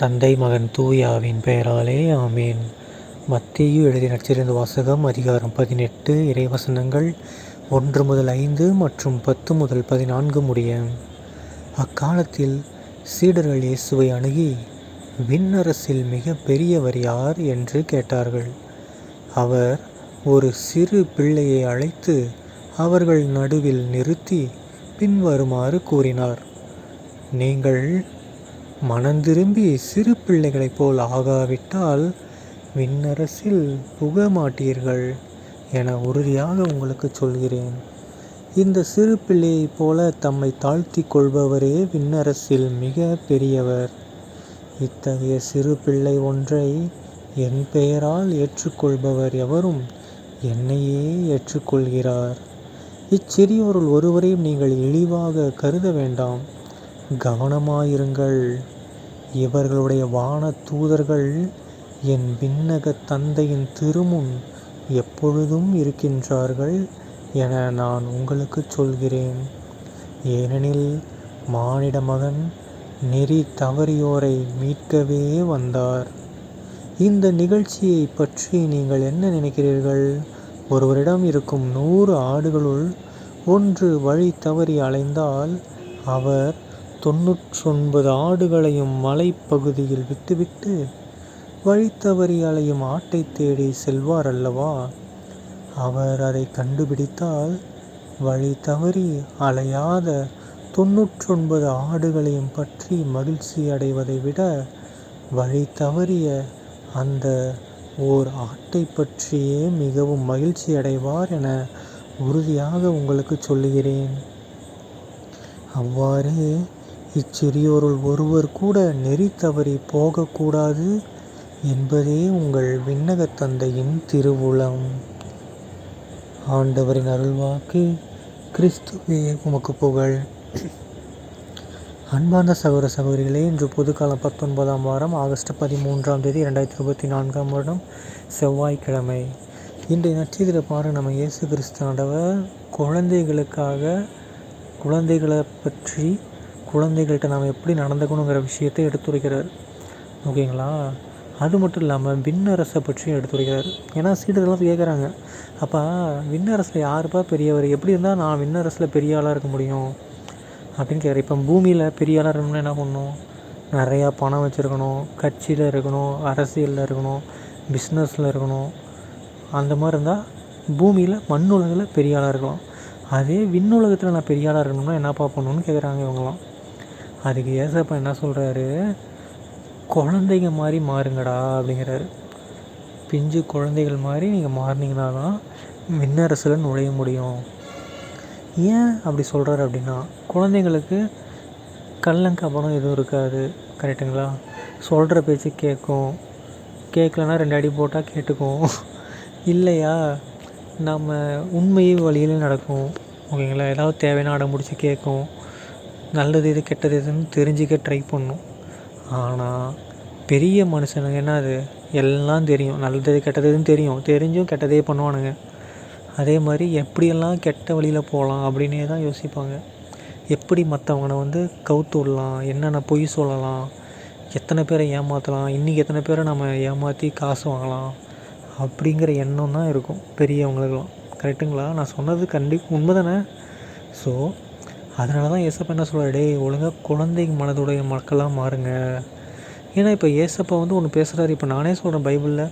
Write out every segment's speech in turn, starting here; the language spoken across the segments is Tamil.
தந்தை மகன் தூயாவின் பெயராலே ஆமேன். மத்தியும் எழுதி நடிச்சிருந்த வாசகம் அதிகாரம் பதினெட்டு இறைவசனங்கள் ஒன்று முதல் ஐந்து மற்றும் பத்து முதல் பதினான்கு முடிய. அக்காலத்தில் சீடர்கள் இயேசுவை அணுகி விண்ணரசில் மிக பெரியவர் யார் என்று கேட்டார்கள். அவர் ஒரு சிறு பிள்ளையை அழைத்து அவர்கள் நடுவில் நிறுத்தி பின்வருமாறு கூறினார். நீங்கள் மனந்திரும்பி சிறு பிள்ளைகளைப் போல் ஆகாவிட்டால் விண்ணரசில் புக மாட்டீர்கள் என உறுதியாக உங்களுக்கு சொல்கிறேன். இந்த சிறு பிள்ளையைப் போல தம்மை தாழ்த்தி கொள்பவரே விண்ணரசில் மிக பெரியவர். இத்தகைய சிறு பிள்ளை ஒன்றை என் பெயரால் ஏற்றுக்கொள்பவர் எவரும் என்னையே ஏற்றுக்கொள்கிறார். இச்சிறியோருள் ஒருவரையும் நீங்கள் இழிவாக கருத வேண்டாம். கவனமாயிருங்கள். இவர்களுடைய வான தூதர்கள் என் விண்ணக தந்தையின் திருமுன் எப்பொழுதும் இருக்கின்றார்கள் என நான் உங்களுக்கு சொல்கிறேன். ஏனெனில் மானிட மகன் நெறி தவறியோரை மீட்கவே வந்தார். இந்த நிகழ்ச்சியை பற்றி நீங்கள் என்ன நினைக்கிறீர்கள்? ஒருவரிடம் இருக்கும் நூறு ஆடுகளுள் ஒன்று வழி தவறி அலைந்தால் அவர் தொன்னூற்றொன்பது ஆடுகளையும் மலைப்பகுதியில் விட்டுவிட்டு வழி தவறி அலையும் ஆட்டை தேடி செல்வார் அல்லவா? அவர் அதை கண்டுபிடித்தால் வழி தவறி அலையாத தொன்னூற்றொன்பது ஆடுகளையும் பற்றி மகிழ்ச்சி அடைவதை விட வழி தவறிய அந்த ஓர் ஆட்டை பற்றியே மிகவும் மகிழ்ச்சி அடைவார் என உறுதியாக உங்களுக்கு சொல்லுகிறேன். அவ்வாறே இச்சிறியோருள் ஒருவர் கூட நெறி தவறி போகக்கூடாது என்பதே உங்கள் விண்ணகத் தந்தையின் திருவுளம். ஆண்டவரின் அருள்வாக்கு கிறிஸ்துவே உமக்கு புகழ். அன்பார்ந்த சகோதர சகோதரிகளே இன்று பொதுக்காலம் பத்தொன்பதாம் வாரம் ஆகஸ்ட் பதிமூன்றாம் தேதி ரெண்டாயிரத்தி இருபத்தி நான்காம் வருடம் செவ்வாய்க்கிழமை. இன்றைய நட்சத்திர பாரு நம்ம இயேசு கிறிஸ்து ஆண்டவர் குழந்தைகளுக்காக குழந்தைகளை பற்றி குழந்தைகள்கிட்ட நாம் எப்படி நடந்துக்கணுங்கிற விஷயத்தை எடுத்துரைக்கிறார். ஓகேங்களா? அது மட்டும் இல்லாமல் விண்ணரசை பற்றியும் எடுத்துரைக்கிறார். ஏன்னா சீடர்கள்லாம் கேட்குறாங்க அப்போ விண்ணரசில் யாருப்பா பெரியவர்? எப்படி இருந்தால் நான் விண்ணரசில் பெரிய ஆளாக இருக்க முடியும்? அப்படின்னு கேட்குறேன் இப்போ பூமியில் பெரிய ஆளாக இருக்கணும்னா என்ன பண்ணணும்? நிறையா பணம் வச்சுருக்கணும். கட்சியில் இருக்கணும். அரசியலில் இருக்கணும். பிஸ்னஸில் இருக்கணும். அந்த மாதிரி இருந்தால் பூமியில் மண் உலகில் பெரிய ஆளாக இருக்கலாம். அதே விண்ணுலகத்தில் நான் பெரிய ஆளாக இருக்கணும்னா என்னப்பா பண்ணணும்னு கேட்குறாங்க இவங்களாம் அதுக்கு ஏசப்பா என்ன சொல்கிறாரு குழந்தைங்க மாதிரி மாறுங்கடா அப்படிங்கிறாரு. பிஞ்சு குழந்தைகள் மாதிரி நீங்கள் மாறினீங்கன்னா தான் விண்ணரசில் நுழைய முடியும். ஏன் அப்படி சொல்கிறாரு அப்படின்னா குழந்தைங்களுக்கு கள்ளங்கபடம் எதுவும் இருக்காது. கரெக்டுங்களா சொல்கிற பேச்சு கேட்கும். கேட்கலன்னா ரெண்டு அடி போட்டால் கேட்டுக்கும். இல்லையா? நம்ம உண்மையை வழியில் நடக்கும். ஓகேங்களா? ஏதாவது தேவையான அடம் முடிச்சு கேட்கும். நல்லது எது கெட்டது எதுன்னு தெரிஞ்சுக்க ட்ரை பண்ணும். ஆனால் பெரிய மனுஷனுங்க என்ன அது? எல்லாம் தெரியும். நல்லது எது கெட்டது எதுன்னு தெரியும். தெரிஞ்சும் கெட்டதே பண்ணுவானுங்க. அதே மாதிரி எப்படியெல்லாம் கெட்ட வழியில் போகலாம் அப்படின்னே தான் யோசிப்பாங்க. எப்படி மற்றவங்கள வந்து கவுத்து விடலாம்? என்னென்ன பொய் சொல்லலாம்? எத்தனை பேரை ஏமாற்றலாம் இன்றைக்கி எத்தனை பேரை நம்ம ஏமாற்றி காசு வாங்கலாம்? அப்படிங்கிற எண்ணம் தான் இருக்கும் பெரியவங்களுக்கெல்லாம். கரெக்டுங்களா நான் சொன்னது கண்டிப்பாக உண்மை தானே? ஸோ அதனால தான் ஏசப்பா என்ன சொல்கிறார் டே ஒழுங்காக குழந்தை மனதுடைய மக்களாக மாறுங்க. ஏன்னா இப்போ ஏசப்பா வந்து ஒன்று பேசுகிறாரு இப்போ நானே சொல்கிறேன் பைபிளில்.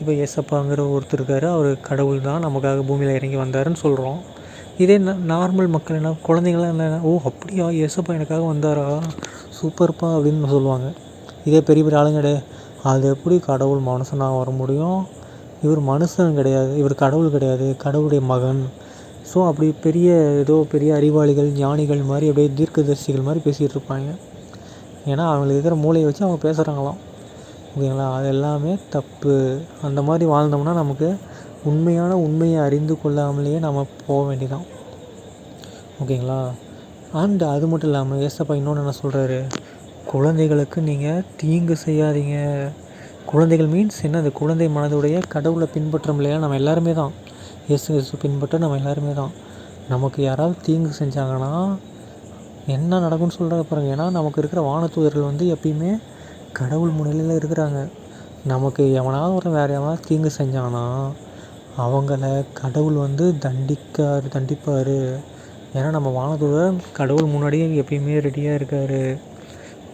இப்போ ஏசப்பாங்கிற ஒருத்தர் இருக்கார். அவர் கடவுள் தான். நமக்காக பூமியில் இறங்கி வந்தாருன்னு சொல்கிறோம் இதே நார்மல் மக்கள் என்ன குழந்தைங்களாம் என்ன ஓ அப்படியா? ஏசப்பா எனக்காக வந்தாரா? சூப்பர்ப்பா அப்படின்னு சொல்லுவாங்க. இதே பெரிய பெரிய ஆளுங்கடே அது எப்படி கடவுள் மனுஷனாக வர முடியும்? இவர் மனுஷன் கிடையாது. இவர் கடவுள் கிடையாது. கடவுளுடைய மகன். ஸோ அப்படி பெரிய ஏதோ பெரிய அறிவாளிகள் ஞானிகள் மாதிரி அப்படியே தீர்க்கதரிசிகள் மாதிரி பேசிகிட்டு இருப்பாங்க. ஏன்னா அவங்களுக்கு இருக்கிற மூளையை வச்சு அவங்க பேசுகிறாங்களாம் ஓகேங்களா? அது எல்லாமே தப்பு. அந்த மாதிரி வாழ்ந்தோம்னா நமக்கு உண்மையான உண்மையை அறிந்து கொள்ளாமலேயே நம்ம போக வேண்டியதான் ஓகேங்களா? அண்ட் அது மட்டும் இல்லாமல் ஏசப்பா இன்னொன்று என்ன சொல்கிறாரு குழந்தைகளுக்கு நீங்கள் தீங்கு செய்யாதீங்க. குழந்தைகள் மீன்ஸ் என்ன? அந்த குழந்தை மனதுடைய கடவுளை பின்பற்றும் இல்லையா நம்ம எல்லாருமே தான் இயேசு கிறிஸ்து பின்பற்ற நம்ம எல்லாருமே தான். நமக்கு யாராவது தீங்கு செஞ்சாங்கன்னா என்ன நடக்கும்னு சொல்கிற பாருங்கள் ஏன்னா நமக்கு இருக்கிற வானத்துவர்கள் வந்து எப்பயுமே கடவுள் முன்னிலையில் இருக்கிறாங்க. நமக்கு எவனாவது ஒரு வேறு எவனாவது தீங்கு செஞ்சாங்கன்னா அவங்கள கடவுள் வந்து தண்டிக்கார் தண்டிப்பார். ஏன்னா நம்ம வானதூதர் கடவுள் முன்னாடியே எப்பயுமே ரெடியாக இருக்கார்.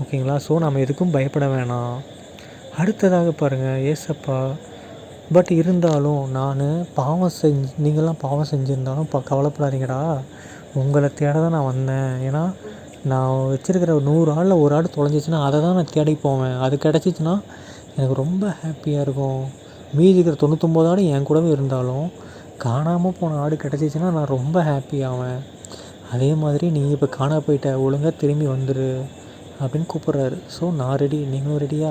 ஓகேங்களா? ஸோ நம்ம எதுக்கும் பயப்பட வேணாம். அடுத்ததாக பாருங்கள் ஏசப்பா பட் இருந்தாலும் நான் பாவம் செஞ்சு நீங்கள்லாம் பாவம் செஞ்சுருந்தாலும் ப கவலைப்படாதீங்கடா. உங்களை தேட தான் நான் வந்தேன். ஏன்னா நான் வச்சுருக்கிற நூறு ஆளில் ஒரு ஆடு தொலைஞ்சிச்சின்னா அதை தான் நான் தேடி போவேன். அது கிடச்சிச்சின்னா எனக்கு ரொம்ப ஹாப்பியாக இருக்கும். மீதி இருக்கிற தொண்ணூத்தொம்பது ஆடு என் கூடவே இருந்தாலும் காணாமல் போன ஆடு கிடச்சிச்சின்னா நான் ரொம்ப ஹாப்பி ஆவேன். அதே மாதிரி நீ இப்போ காணா போயிட்ட ஒழுங்காக திரும்பி வந்துடு அப்படின்னு கூப்பிட்றாரு. ஸோ நான் ரெடி நீங்களும் ரெடியா